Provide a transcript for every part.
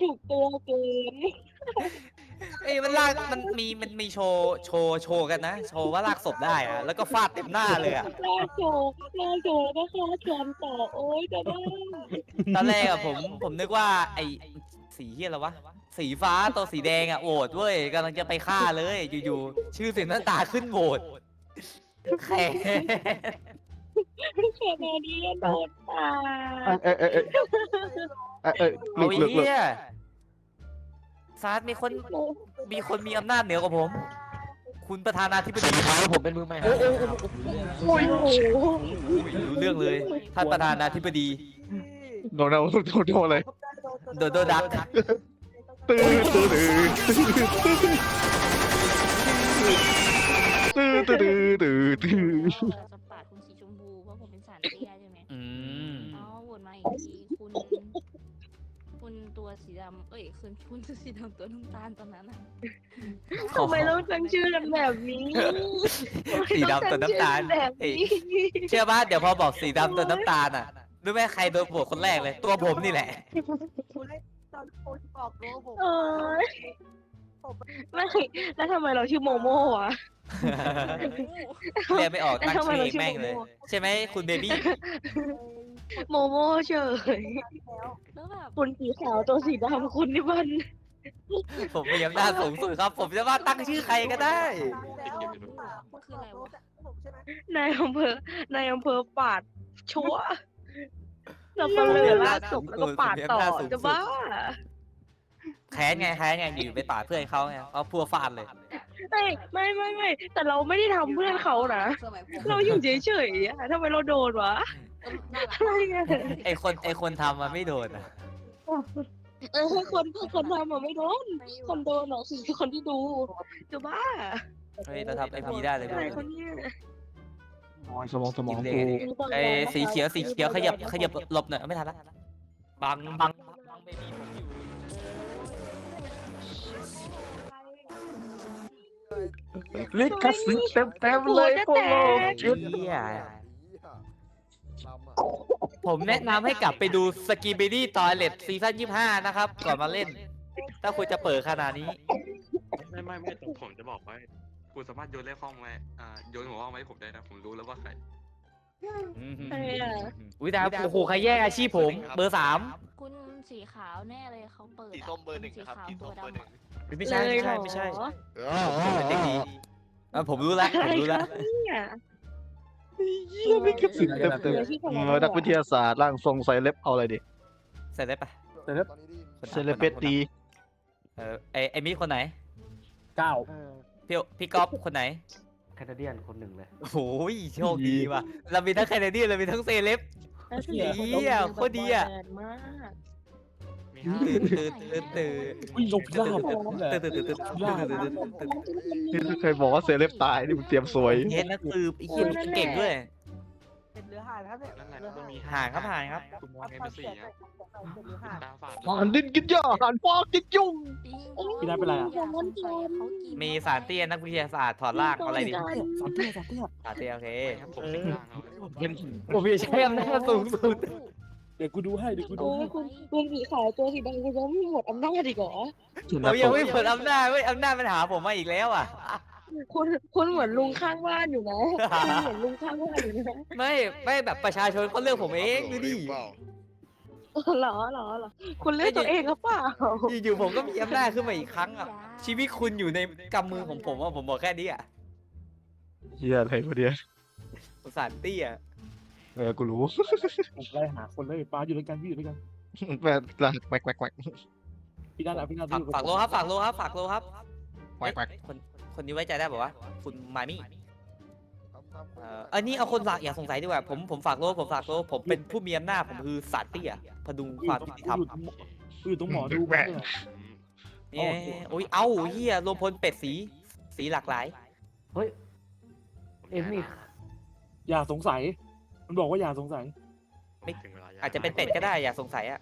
ถูกตัวเกินเอ้ยมันลากมันมีมันมีโชว์โชว์โชว์กันนะ โชว์ว่าลากศพได้อะแล้วก็ฟาดเต็มหน้าเลยอะลากโจกลากโจกแล้วก็ฆ่าแชมป์ต่อโอ๊ยจะได้ตอนแรกอะผมผมนึกว่าไอ้สีเฮียอะไรวะ สีฟ้าตัวสีแดงอะโหวตเว้ยกำลังจะไปฆ่าเลย อยู่ๆชื่อเสียงหน้าตาขึ้นโหวตแค่ แคนาเดียนโดนตาเอ้ยเอ้ยเอ้ยเอ้ยเอ้ยหลุเอาดไอ้หลุดหลุดเฮียซาร์มีคนมีคนมีอำนาจเหนือกว่าผม คุณประธานาธิบดีผมเป็นมือใหม่โอ้โอ้โอ้โอ้ยโอ้โหรู้เรื่องเลยท่านประธานาธิบดีโดนเอาโดนโดนเลยโดโดดักตื้อตื้อตื้อตื้อตื้อตื้อตื้อตื้อจะ เพราะผมเป็นสารเตี้ยใช่ไหมอืมอ๋อโหวตมาอีกทีคุณ คุณตัวสีดำเอ้ยคุณคุณสีดำตัวน้ำตาลตอนนั้นอะทำไมต้องตั้งชื่อกันแบบนี้สีดำตัวน้ำตาลทำไมต้องตั้งชื่อกันแบบเอ้ยนี้เชื่อป่ะเดี๋ยวพอบอกสีดำตัวน้ำตาลอะรู้ไหมใครโดนโหวตคนแรกเลย ตัวผมนี่แหละคุณให้ตอนคุณบอกรู้ผมเอ้ย ไม่แล้วทำไมเราชื่อโมโม่อะเรียกไม่ออกตั้งแล้วทำไมชื่อเราเองชื่อแม่งเลยโมโม่ใช่ไหมคุณเบบี้โมโม่เฉยแล้วแล้วแบบคุณสีขาวตัวสีดำคุณนี่มันผมมีอำนาจสูงสุดครับ ผมจะว่าตั้งชื่อใครก็ได้แล้วคุณบอกรู้ผมใช่ไหมนายอำเภอนายอำเภอปาดชัวร์เราก็เลยลากศพแล้วก็ปาดต่อจะบ้า แค้นไงแค้นไงอยู่ไปปาดเพื่อนเขาไงเขาพัวฟาดเลย ไม่ไม่ไม่ไม่แต่เราไม่ได้ทำเพื่อนเขานะสมัยผมเราอยู่เฉยๆอะทำไมเราโดนวะน่ารักอะไรเงี้ยไอคนไอคนทำมันไม่โดนอะเออคนคนทำอะไม่โดน คนโดนอะคือคนที่ดูจะบ้าเฮ้ยเราทำไอพีได้เลยอะไรคนเนี้ยโอ้ยสมองสมองกินเลยกูไอสีเขียวสีเขียวขยับขยับหลบหน่อยไม่ทันละบังบังบังเบบี้ผม ลิขสิทธิ์เต็มเต็มๆเลยพวกเราเหี้ยผมแนะนำให้กลับไปดูสกีบิดี้ตอยเลตซีซั่น25 นะครับ ก่อนมาเล่น ถ้าคุณจะเปิดขนาดนี้ ไม่ไม่ไม่แต่ผมจะบอกว่าคุณสามารถโยนเลขห้องไว้อ่าโยนหัวห้องไว้ให้ผมได้นะ ผมรู้แล้วว่าใคร ใครอะอุ้ยดาวโอ้โหใครแย่งอาชีพผม เบอร์สามคุณสีขาวแน่เลยเขาเปิดสีส้มเบอร์หนึ่งสีนะครับขาวสีตัส้วมเบอร์หดำนึ่งอะไม่ใช่ไม่ใช่ไม่ใช่เลยเหรอผมเป็นเด็กดีอะผมรู้แล้วอะผไรมรู้คแล้รัวบเนี่ยเหี้ยลิขสิทธิ์เต็มเต็มๆเออนักวิทยาศาสตร์ร่างทรงไซเล็บเอาอะไรดิใส่ได้ปะเซเลเปตดีเออไอไอมิคนไหนเก้าพี่พี่ก๊อฟคนไหนแคนาเดียนคนหนึ่งเลย โอ้ยโชคดีว่ะ เรามีทั้งแคนาเดียนเรามีทั้งเซเลบ แล้วถึงเหี้ยโคตรดีอะแบนมากมีห้าตื่นตื่นตื่นตื่นอุ้ยลบลาบตื่นตื่นตื่นตื่นตื่นตื่นตื่นที่เคยบอกว่าเซเลบตายนี่มึงเตรียมสวยเฮ็ดนักสืบไอ้เหี้ยมันเก่งด้วย เป็นเรือหายครับเนี่ยนั่นแหละก็มีห่างครับห่างครับ คุณมองเอ็มสี่อะเป็นเรือหายตาฝาดหันดินกินหญ้าหันฟอกกินยุงจริงพี่ได้เป็นไรอะอยากสงสัยเขากินมีสารเตี้ยนักวิทยาศาสตร์ถอดร่างเอาอะไรดีสามเตี้ยสามเตี้ยสารเตี้ยโอเคผมเป็นกลางเอาไว้เป็นผมมีใช้อำนาจสูงสุดเดี๋ยวกูดูให้เดี๋ยวกูดูโอ้ยให้คุณคุณสีขาวตัวสีดำคุณยังไม่หมดอำนาจอีกเหรอผมยังไม่เปิดอำนาจเว้ยอำนาจมันหาผมมาอีกแล้วอะ คุณคุณเหมือนลุงข้างบ้านอยู่นะคุณเหมือนลุงข้างบ้านอยู่นะไม่ไม่แบบประชาชนเขาเลือกผมเองดูดิเหรอเหรอเหรอคุณเลือกตัวเองหรือเปล่าอยู่ๆผมก็มีอำนาจขึ้นมาอีกครั้งอะชีวิตคุณอยู่ในกำมือของผมอะผมบอกแค่นี้อะเฮียอะไรวะเนี่ยสงสารเตี้ยเออกูรู้ผมไล่หาคนเลยปลาอยู่ด้วยกันพี่อยู่ด้วยกันแม่ลากแควกแควกแควกพี่ด้านอะพี่ด้านฝากฝากโลครับฝากโลครับฝากโลครับแควกแควกคน คนนี้ไว้ใจได้ป่าวะคุณมามี่เอ่ออันนี้เอาคนฝากอย่าสงสัยดีกว่าผมผมฝากโลผมฝากโลผมเป็นผู้มีอำนาจผมคือสารเตี้ยพดุงความยุติธรรมอยู่ตรงหมอดูเนี่ยนี่โอ้ยเอ้าเฮียรวมพลเป็ดสีสีหลากหลายเฮ้ยเอ็มมี่ อย่าสงสัย มันบอกว่าอย่าสงสัยถึงเวลาอาจจะเป็นเป็ดก็ได้อย่าสงสัยอะ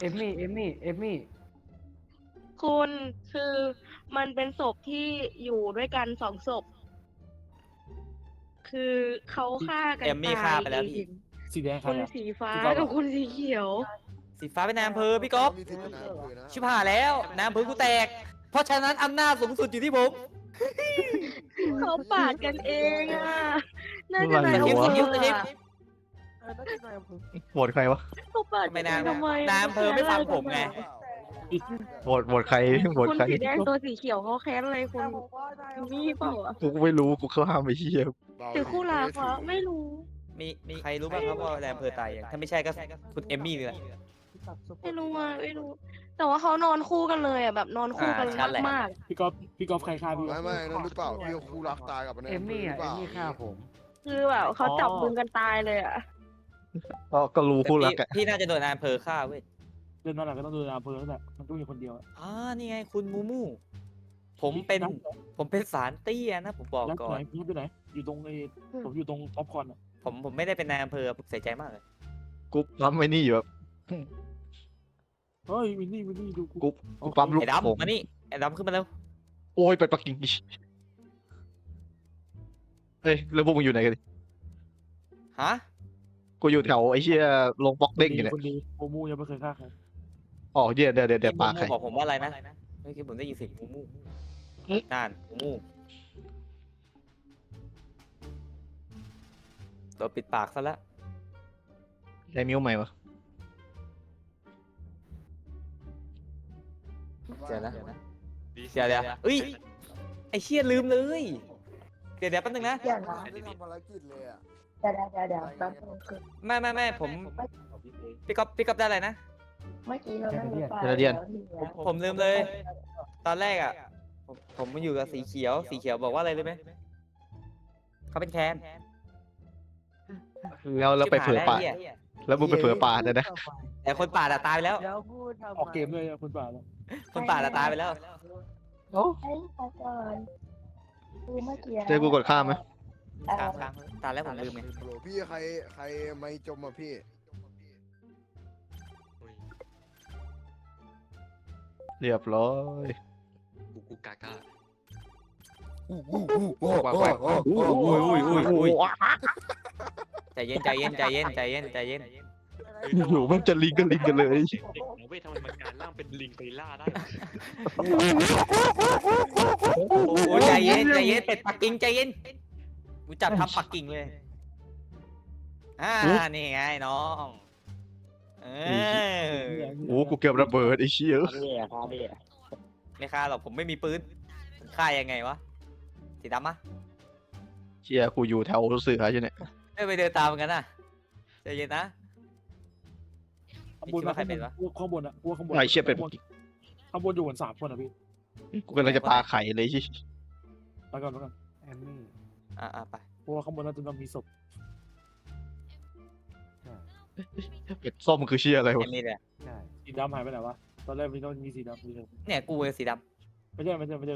เอมมี่ เอมมี่ เอมมี่ คุณคือมันเป็นศพที่อยู่ด้วยกันสองศพ คือเขาฆ่ากันเอมมี่ฆ่าไปแล้วตยพี่เองสีแดงใครคุณอะสีฟ้าสีฟ้า กับคุณสีเขียว สีฟ้าเป็นนายอำเภอพี่ก๊อฟมีสิทธิ์เป็นนายอำเภอนะชิบหายแล้วนายอำเภอกูแตก เพราะฉะนั้นอำนาจสูงสุดอยู่ที่ผม เขาปาดกันเองอะ น่าจะอะไรนายอำวะเภออะเออน่าจะนายอำเภอโหวตใครวะเขาปาดทำไมกันนายทำไมนายอำเภอไม่ฟังผมไง โหวตโหวตใครโหวตคุณใครสีแดงตัวสีเขียวเขาแค้นอะไรคุณแต่ผมว่านายอำเภอนี่เปล่าอะกูก็ไม่รู้กูเข้าห้ามไปเชี่ยถือคู่รักวะไม่รู้ มีมีใครรู้บ้างครับว่านายอำเภอตายยังถ้าไม่ใช่ก็คุณเอมมี่เลยไม่รู้อะไม่รู้ แต่ว่าเขานอนคู่กันเลยอะแบบนอนคู่กันอ่าชัดแหละ มากพี่ก๊อฟพี่ก๊อฟใครฆ่าพี่ก๊อไม่ฟไม่นั่นหรือเปล่าพี่ครูรักตายกับนายเอมอำเภอมี่หรือเปอะเอล่ามมี่ฆ่าผม ๆคือแบบเขาจับมือกันตายเลยอะก็ก็รู้แต่คู่พี่รักอะพี่น่าจะโดนนายอำเภอฆ่าเว้ยเดินมาหลังก็ต้องเดินอำเภอแล้วแหละมันต้องมีคนเดียวอะอ่านี่ไงคุณมูมู ผมเป็นผมเป็นสารเตี้ยนะ ผมบอกแล้วก่อไหนนพี่ไปไหน อยู่ตรงไอ้ผมอยู่ตรงท็อปคอนอะผมผมไม่ได้เป็นนายอำเภอผมเสียใจมากเลยกูปั๊มไว้นี่อยู่แบบ เฮ้ยวินนี่วินนี่ดูกู กูปั๊มลูก ไอ้โป่งดำมานี่ไอ้ดำขึ้นมาแล้วโอ้ยไปปักกิ่งอีกเฮ้ยแล้วพวกมึงอยู่ไหนกันดิฮะกูอยู่แถวไอ้เชี่ยลงบล็อกเด้งอยู่เนี่ยคนดีโมมูยังไม่เคยฆ่าใคร อ๋อเดี๋ยวเดี๋ยวเดี๋ยวเดี๋ยวปากใครมูมูบอกผมว่าอะไรนะเมื่อกี้ผมได้ยินเสียงมูมูนั่นมูมูโดนปิดปากซะแล้วได้มิวใหม่วะเดี๋ยวนะดีเดี๋ยวเดี๋ยวเอ้ยไอ้เชี่ยลืมเลย เดี๋ยวเดี๋ยวแป๊บนึงนะไม่ได้ทำภารกิจเลยอะเดี๋ยวเดี๋ยวเดี๋ยวแป๊บนึงคือไม่ไม่ไม่ผมพี่ก๊อฟพี่ก๊อฟได้อะไรนะ เมื่อกี้เรานั่งรถไฟเดี๋ยวเดี๋ยวผมผมลืมเลย ตอนแรกอะ ผมผมมาอยู่กับสีเขียว สีเขียวบอกว่าอะไรรู้ไหมเขาเป็นแคนแล้วแล้วไปเผลอปาดชิบหยแล้วไหี้ยแล้วมึงไปเผลอปาดนะนะแต่คนป่าดอะตายไปแล้วเดี๋ยวพูดทำไมออกเกมเลยอะคนป่าแล้วคนป่าดอะตายไปแล้วโอ้ไอ้ตาก่อนคือเมื่อกี้เจอกูกดข้ามไหมค้างค้างตายแล้วผมลืมไงโหลพี่ใครใครไม่จมอะพี่ เรียบร้อยกูกูกากาใจเย็นใจเย็นใจเย็นใจเย็นใจเย็นอยู่ๆมันจะลิงกันลิงกันเลย เด็กนะเว้ยทำไมมันการล่างเป็นลิงไปล่าได้วะโอ้ยใจเย็นใจเย็นเป็ดปักกิ่งใจเย็นกูจับทำปักกิ่งเลย อ่านี่ไงน้องเออ โอ้กูเกือบระเบิดไอ้เชี่ยไม่ฆ่าหรอกผมไม่มีปืนฆ่ายังไงวะ สีดำมะเชี่ยกูอยู่แถวเสืออยู่เนี่ยไม่ไปเดินตามกันนะใจเย็นนะข้างบนคิดว่าใครเป็นวะพวกข้างบนอะพวกข้างบนไอ้เชี่ยเป็นข้างบนข้างบนอยู่กันสามคนอะพี่ กูกำลังจะปาไข่เลยชิไปก่อนไปก่อนเอมมี่อ่าไปเพราะว่าข้างบนน่าจะต้องมีศพ เป็ดส้มคือเชี่ยอะไรเอ็วะมนี่เลยใช่สีดำหายไปไหนวะ ตอนแรกมีต้องมีสีดำมีสีเนี่ยกูเป็นสีดไม่ใช่ไม่ใช่ไม่ใช่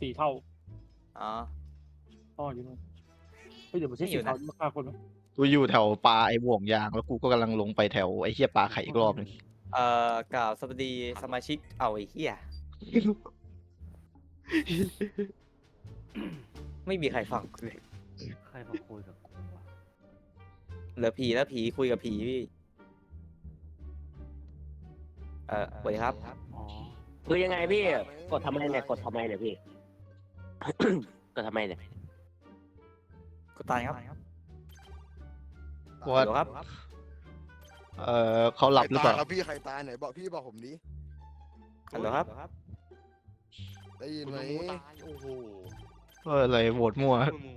สีเท่าำอ๋ออ๋ออยู่นู่นเฮ้ยเดี๋ยวมันใช่ไม่อยู่สีนะเท่าที่มาฆ่าคนไหมกูอยู่แถวปลาไอ้บ่วงยาง แล้วกูก็กำลังลงไปแถวไอ้เชี่ยปลาไข่อีกรอบหนึงเอ่อกล่าวสวัสดีสมาชิกเอาไอ้เหี้ยไม่มีใครฟังกูเลยใครมาคุยกับกูวะเหลือผีแล้วผีคุยกับผีพี่ เอ่อสวัสดีครับ อ๋อคือยังไงพี่ กดทำไมเนี่ย กดทำไมเนี่ยพี่ กดทำไมเนี่ย กูตายครับว่าเดี๋ยวครับเออเขาหลับหรือเปล่า ใคตยแล้วพี่ใครตายไหนบอกพี่บอกผมดิฮัลโหลครับ ได้ยินคุณไหมมูตายโอ้โหเอออะไรโหวตมั่วคุณมู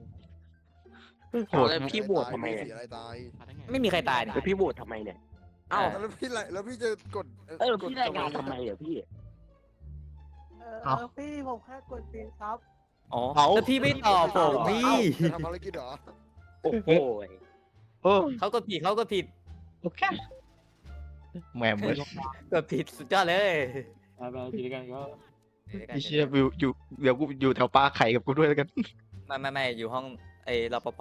โหวตแล้วพี่โหวตทำไมพี่เนี่ย สีอะไรตายตายได้ไงไม่มีใครตายนี่แล้วพี่โหวตทำไมเนี่ยเอ้าแล้วพี่ไรแล้วพี่จะกดเออพี่รายงานทำไมอะพี่ เออเออพี่ผมแค่กดตีนครับ อ๋อเอาแล้วพี่ไม่ตอบผมพี่ จะทำภารกิจเหรอโอ้โหเออเขาก็ผิดเขาก็ผิดโอเคแหม่มเลยก็ผิดสุดยอดเลยไปไปกิจการก็ไอ้เชี่ยอยู่อยู่เดี๋ยวกูอยู่แถวปลาไข่กับกูด้วยแล้วกัน ไม่ไม่ไม่อยู่ห้องไอ้รปภ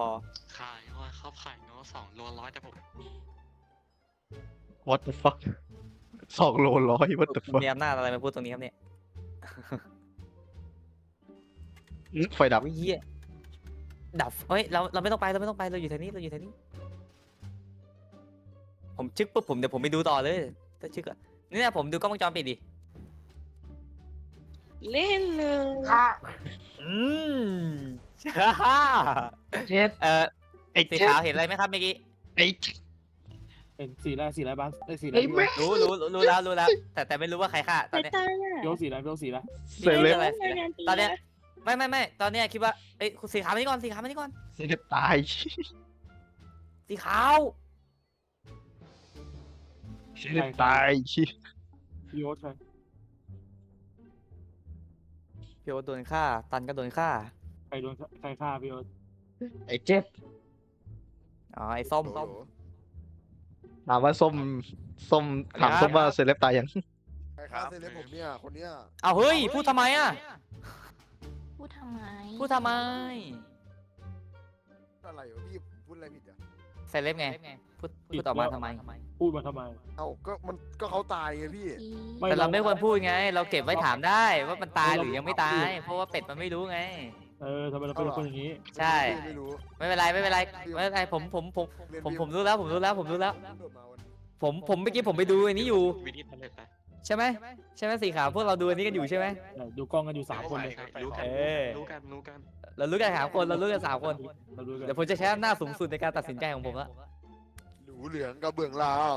ขายว่าข้าวไข่เนาะสองโลร้อยแต่ผม what the fuck สองโลร้อย what the คุณ fuck มีอำนาจอะไรมาพูดตรงนี้ครับเนี่ยอื้อไฟดับวิเหี้ยดับเฮ้ยเราเราไม่ต้องไปเราไม่ต้องไปเราอยู่แถวนี้เราอยู่แถวนี้ ผมชึกปุ๊บผมเดี๋ยวผมไปดูต่อเลยถ้าชื่อก็เนี่ยผมดูกล้องวงจรปิดดิเล่นเลยอืมฮ่าเจ็ดเออไอ้สีเจ็ดขาวเห็นอะไรไหมครับเมื่อกี้ไอ้ เป็นสีอะไรสีอะไรบ้างได้สีอะไรไอ้พี่แม่ รู้รู้รู้รู้แล้วรู้แล้ว แต่แต่ไม่รู้ว่าใครฆ่าตอนเนี้ยตายอะโยสีอะไรพี่โยสีอะไรเซเลบอะไรสีอะไรตอนเนี้ย ไม่ไม่ไม่ตอนเนี้ยคิดว่าเอ้ยสีขาวมานี่ก่อนสีขาวมานี่ก่อนเซเลบตายสีขาวเซเลบตายพี่โยใช่พี่โอ๊ตโดนฆ่า ตันก็โดนฆ่า ใครโดนใครฆ่าพี่โยไอ้เจ็ดอ๋อไอ้ส้มโอ้ส้มโห ถามว่าส้มส้มถามส้มว่าเซเลบตายยังใครฆ่าเซเลบผมเนี่ยคนเนี้ยเอาเฮ้ย พูดทำไมอะ พูดทำไมพูดทำไม อะไรวะพี่พูดอะไรผิดอะเซเลบไง พูดพูดต่อมาทำไม พูดมาทำไม เอ้าก็มันก็เขาตายไงพี่อีไม่แต่เราเราไม่ควรพูดไง เราเก็บไว้ถามได้ว่ามันตายหรือยังไม่ตาย เพราะว่าเป็ดมันไม่รู้ไง เออทำไมเราเป็นคนอย่างนี้ใช่ ไม่รู้ ไม่เป็นไรไม่เป็นไรไม่เป็นไรผมผมผมเรียนผมพี่ผมรู้แล้วผมรู้แล้วผมรู้แล้วโดดมาวันผมผมเมื่อกี้ผมไปดูอันนี้อยู่วิธีทำเลยไปใช่ไหมใช่ไหมสีขาวพวกเราดูอันนี้กันอยู่ใช่ไหมเออดูกล้องกันอยู่สามคนเลยใช่รู้กันเออรู้กันรู้กันเรารู้กันสามคนเรารู้กันสามคนเราดูกันเดี๋ยวผมจะใช้อำนาจสูงสุดในการตัดสินใจของผมละหนูเหลืองกับเบื้องลาว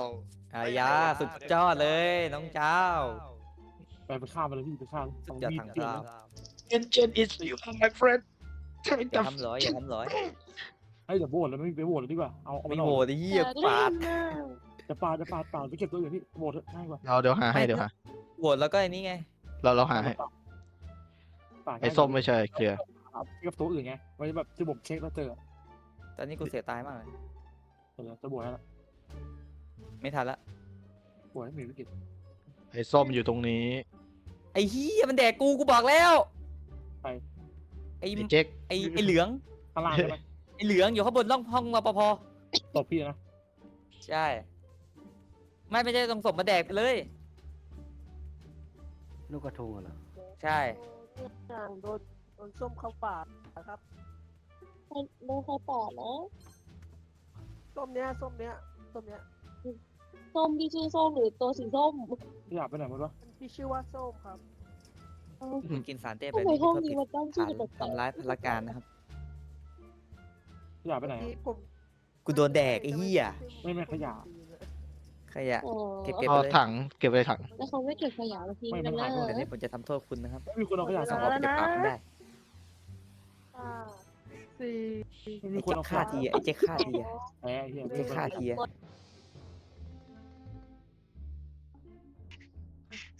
อายาสุดยอดเลยน้องเจ้าไปไปฆ่ามันเลยพี่ไปฆ่าสุดยอดทางเจ้า Engine is you my friend อย่าทำร้อยอย่าทำร้อยให้เดี๋ยวโหวตแล้วไม่ไปโหวตเลยดีกว่า เอาเอาไม่นออกโหดไอ้เหี้ยปาดจะปาดจะปาดปาดไปเก็บตัวอื่นพี่โหวตเถอะง่ายกว่าเราเดี๋ยวหาให้เดี๋ยวหาโหดแล้วก็อันนี้ไง เราเราหาให้ปาดไอ้ส้มไม่ใช่เคลียร์เอาเก็บตัวอื่นไงไว้แบบที่ผมเช็คแล้วเจอตอนนี้กูเสียตายมากเลย เดี๋ยวจะโหวตให้ละไม่ทันละ โหวตให้มีวิกฤตไอ้ส้มอยู่ตรงนี้ไอ้เหี้ยมันแดกกูกูบอกแล้ว ไปไอ้ไอ้เจ๊กไอ้ไอ้เหลืองข้างล่างใช่ไหมไอ้เหลืองอยู่ข้างบนร่องห้องรปภตบพี่นะใช่ ไม่ไม่ใช่ตรงศพมาแดกไปเลย ลูกกระทงเหรอใช่โดนโดนส้มเข้าปากนะครับโดนใครปาดนะส้มเนี้ยส้มเนี้ยส้มเนี้ยส้มที่ชื่อส้มหรือตัวสีส้มพี่อยากไปไหนหมดวะที่ชื่อว่าส้มครับ คุณกินสารเต้แบทำบไมนี้ห้องเพื่อนี้ปิดมันตั้งชื่ฐาอนแบบทำร้ายพลการนะครับพี่อยากไปไหนอะที่ผมกูโดนแดกไอ้เหี้ยไม่ไม่ขยะ ขยะอ๋อเก็บเก็บ เอาไปเลยถังเก็บไว้ถัง แล้วเขาไม่เก็บขยะมาทิ้งไม่กันมันนะหายหมดแต่นี่ผมจะทำโทษคุณนะครับไม่มีคนเอาขยะสสอองงรอบจะปรับคุณได้ห้าสี่ไม่มีไอ้คนเจ๊เอาฆ่าทีอะไอ้เจ๊ฆ่าทีอะแพ้ไอ้เหี้ยไอ้เจ๊ฆ่าทีอะ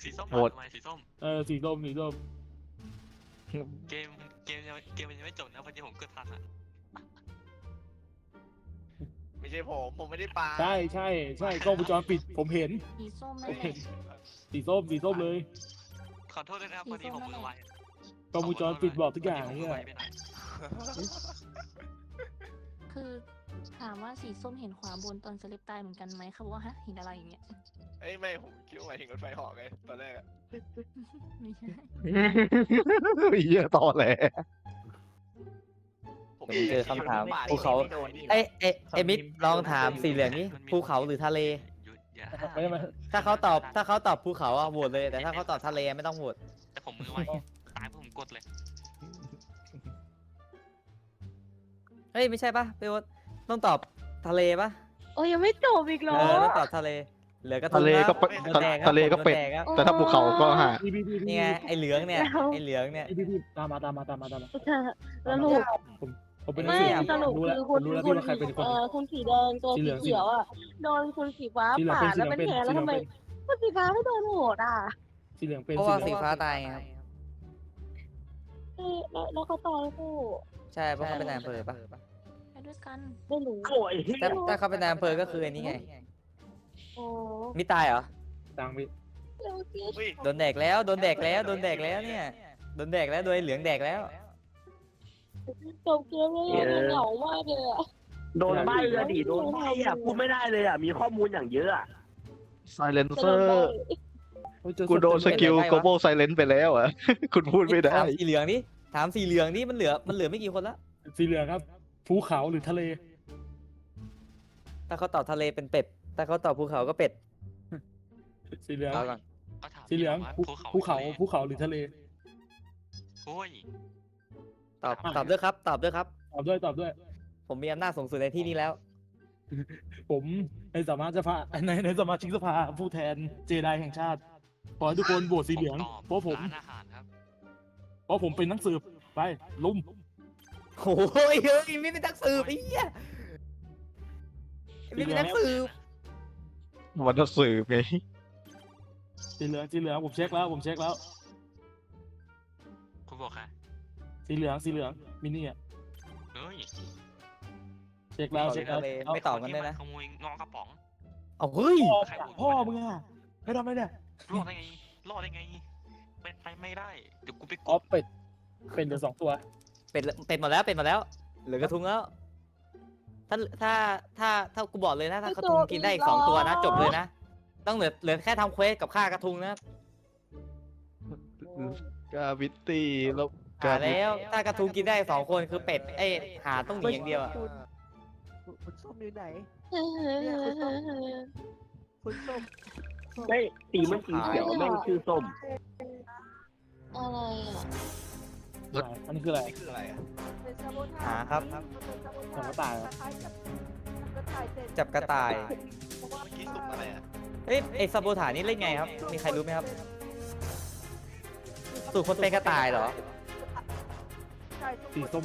สีส้มโหมาดทำไมสีส้ม เออสีส้มสีส้มเกม เกมยังเกมมันยังไม่จบนะพอดีผมกดทันอะไม่ใช่ผม ผมไม่ได้ปาใช่ใช่ใช่กล้องวงจรปิดผมเห็น สีส้มผนั่มนแหเห็ละนสีส้มสีส้มเลยขอโทษด้วยนะครับพอดีผมมือไวกล้องวงจรปิดบอกทุกอย่างพไอ้ดีเหี้ผมมือไวยไปหน่อยคือถามว่าสีส้มเห็นขวาบนตอนสลิปตายเหมือนกันไหมเขาบอกว่าฮะเห็นอะไรอย่างเงี้ย เอ้ยไม่ผมคิดว่าหมายถึงรถไฟเหาะไงตอนแรกอะไม่ใช่เหี้ยต่อแหละผมเดี๋ยวมึงเจอคำถามภูเขาไอ้ไอ้ไอ้มิดลองถามสีเหลืองนี้ภูเขาหรือทะเลหยุดอย่าไม่ได้ไหมถ้าเขาตอบถ้าเขาตอบภูเขาอะโหวตเลยแต่ถ้าเขาตอบทะเลไม่ต้องโหวตแต่ผมมือไวตายเพราะผมกดเลยเฮ้ยไม่ใช่ปะพี่โอ๊ตต้องตอบทะเลปะโอ้ยยังไม่จบอีกเหรเอออต้องตอบทะเล เหลือกระทงทะเลก็ครับเป็ดโดนแดงครับทะเลก็เป็ดโนแงครับแต่ถ้าภูเขาก็หาพี่พี่พี่นี่ไงไอ้เหลืองเนี่ยแล้วไอ้เหลืองเนี่ยพี่พี่พี่ตามมาตามมาตามมาตามมาสรุปผมเป็นไม่นักสืบสรุปรู้แล้วคือผคุมณรู้แล้วคุพี่ณว่าใครเป็นคน เอ่อคุณสีแดงตัวสีสีเหลือง เขียวอะโดนคุณสีฟ้าสีเหลืองปาเป็นดแล้วเป็นสีเหลืแผลองแล้วเป็นทำไมคุณสีฟ้าไม่โดนโหดอะสีเหลืองเป็นเพราะว่าสีเหลืองฟ้าตายไงครับ เอ้ยแล้วแล้วเขาตายคู่ใช่เพราะเขาเป็นนายอำเภอปะไปด้วยกันไม่รู้ถ้าถ้าเขาเป็นนายอำเภอก็คืออันนี้ไง อ๋อมิตายเหรอ ตังพี่แล้วสิโดนแดกแล้ว โดนแดกแล้ว โดนแดกแล้วเนี่ย โดนแดกแล้วโดยเหลืองแดกแล้ว จบเกมเลยอะเหงามากเลยอะโดนใบ้อะดิโดนใบ้อะพูดไม่ได้เลยอะมีข้อมูลอย่างเยอะอะไซเลนเซอร์ เฮ้ยเจอกูโดนสกิลเป็นไงวะโกโบไซเลนไปแล้วอะ คุณพูดไม่ได้ ถามสีเหลืองดิถามสีเหลืองดิมันเหลือ มันเหลือไม่กี่คนละ สีเหลืองครับ ภูเขาหรือทะเล ถ้าเขาตอบทะเลเป็นเป็ด ถ้าเขาตอบภูเขาก็เป็ด สีเหลือง เอาก่อนก็ถามสีเหลืองว่าภูภูเขาทะลภูเขาหรือทะเล โอ้ย ตอบตอบด้วยครับ ตอบด้วยครับ ตอบด้วยตอบด้วย ผมมีอำนาจสูงสุดในที่นี้แล้ว ผมในสามารถจะพาในในสมาชิกสภาผู้แทนเจไดแห่งชาติ ขอให้ทุกคนโหวตสีเหลืองตอบเพราะผม ร้านอาหารครับ เพราะผมเป็นนักสืบ ไป ลุมโอ้ยเฮ้ยไม่เป็นนักสืบไอ้เหี้ยไม่เป็นนักสืบ วันจะสืบไงสีเหลืองสีเหลืองผมเช็คแล้วผมเช็คแล้ว คุณบอกค่ะสีเหลืองสีเหลืองมินี่อะเฮ้ยเช็คแล้วเช็คแล้วทะเลไม่ตอบกันด้วยนะ ขโมยงอกระป๋องเอาเฮ้ยพ่อมึงอะให้ทำไมเนี่ยรอดได้ไงรอดได้ไงเป็นไปไม่ได้เดี๋ยวกูไปกอ๋อดเป็ดเป็นเหลือสองตัว เป็นเป็นหมดแล้วเป็นหมดแล้วเหลือกระทุงแล้ว ถ้าถ้าถ้าถ้ากูบอกเลยนะถ้ากระทุงกินได้อีกสองตัวนะจบเลยนะ ต้องเหลือเหลือแค่ทำเควสกับฆ่ากระทุงนะกาวิตตี้แล้วหาแล้ว ถ้ากระทุงกินได้สองคนคือเป็ดเอ้ยหาต้องหนีอย่างเดียวอะคุณคุณส้มอยู่ไหน เนี่ยคุณส้ม คุณส้มไม่สีมันสีเขียวแม่งชื่อส้มอะไรอะ อันนี้คืออะไร นี่คืออะไรอะเป็นซาโบทาหาครับจับกระต่ายเหรอคล้ายๆกับกระต่ายเจ็ดจับกระต่ายเพราะว่าเมื่อกี้สุ่มอะไรอะเอ้ยไอซาโบถานี่เล่นไงครับ มีใครรู้ไหมครับ สูตรคนเป็นกระต่ายเหรอใช่สีส้ม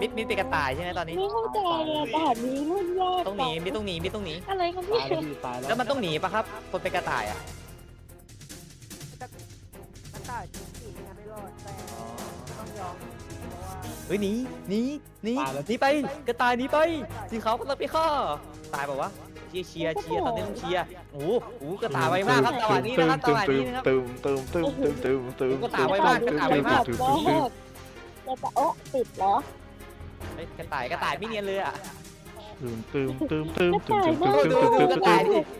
มิดมิดเป็นกระต่ายใช่ไหมตอนนี้ ไม่เข้าใจอะแบบนี้รุ่นยากต้องหนีมิดต้องหนีมิดต้องหนี อะไรกันตาเนี่ยยแล้วพี่ตายแล้วแล้วมันต้องหนีปะครับ คนเป็นกระต่ายอะ กระต่ายจริงๆนะไม่รอดแต่ต้อง ยอมเพราะว่า เฮ้ยหนีหนีหนีหนีไปกระต่ายหนีไปสีขาวกำลังไปฆ่าตายเปล่าวะเชียร์เชียร์เชียร์ตอนนี้ต้องเชียร์โอ้โหโอ้โหกระต่ายไวมากครับจังหวะนี้นะครับจังหวะนี้นะครับ ตึมตึมตึมตึมตึมตึมตึมกระต่ายไวมากกระต่ายไวมาก ตึมตึมตึมจะจะโอ๊ะติดเหรอ เฮ้ยกระต่ายกระต่ายไม่เนียนเลยอะตึมตึมตึมตึมตึมตึมตึม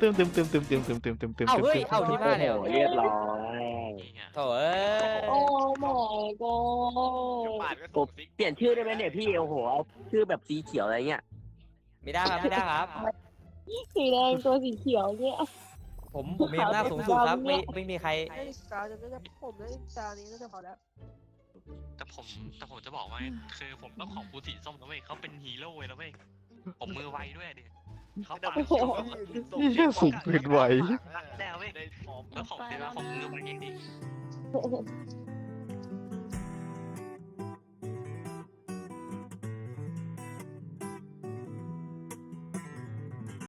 ตึมตึมตึมตึมตึมตึมตึมตึมตึมตึมตึมตึมเอาเฮ้ยเอาที่บ้านเลยเหรอโอ้โหเรียบร้อยนี่ไงโถ่เอ้ยโอ้ my เดี๋ย ว god ปาดก็สุ่มซิกเปลี่ยนชื่อได้ไหมเนี่ยพี่โอ้โหเอาชื่อแบบสีเขียวอะไรเงี้ยไม่ได้ครับไม่ได้ครับ สีแดงตัวสีเขียวเนี่ย ผมผมมีอำนาจสูงสุดครับไม่ไม่มีใครได้ตาจะได้ผมได้ตานี้น่าจะพอแล้ว แต่ผมแต่ผมจะบอกว่าคือผมต้องของกูสีส้มนะเว้ยเขาเป็นฮีโร่เลยนะเว้ยผมมือไวด้วยดิเขาปาดโอ้โห เหี้ยสุ่มปืนไหวแน่เว้ยได้พร้อมแล้วของเป็นว่าผมมือไวเองดิ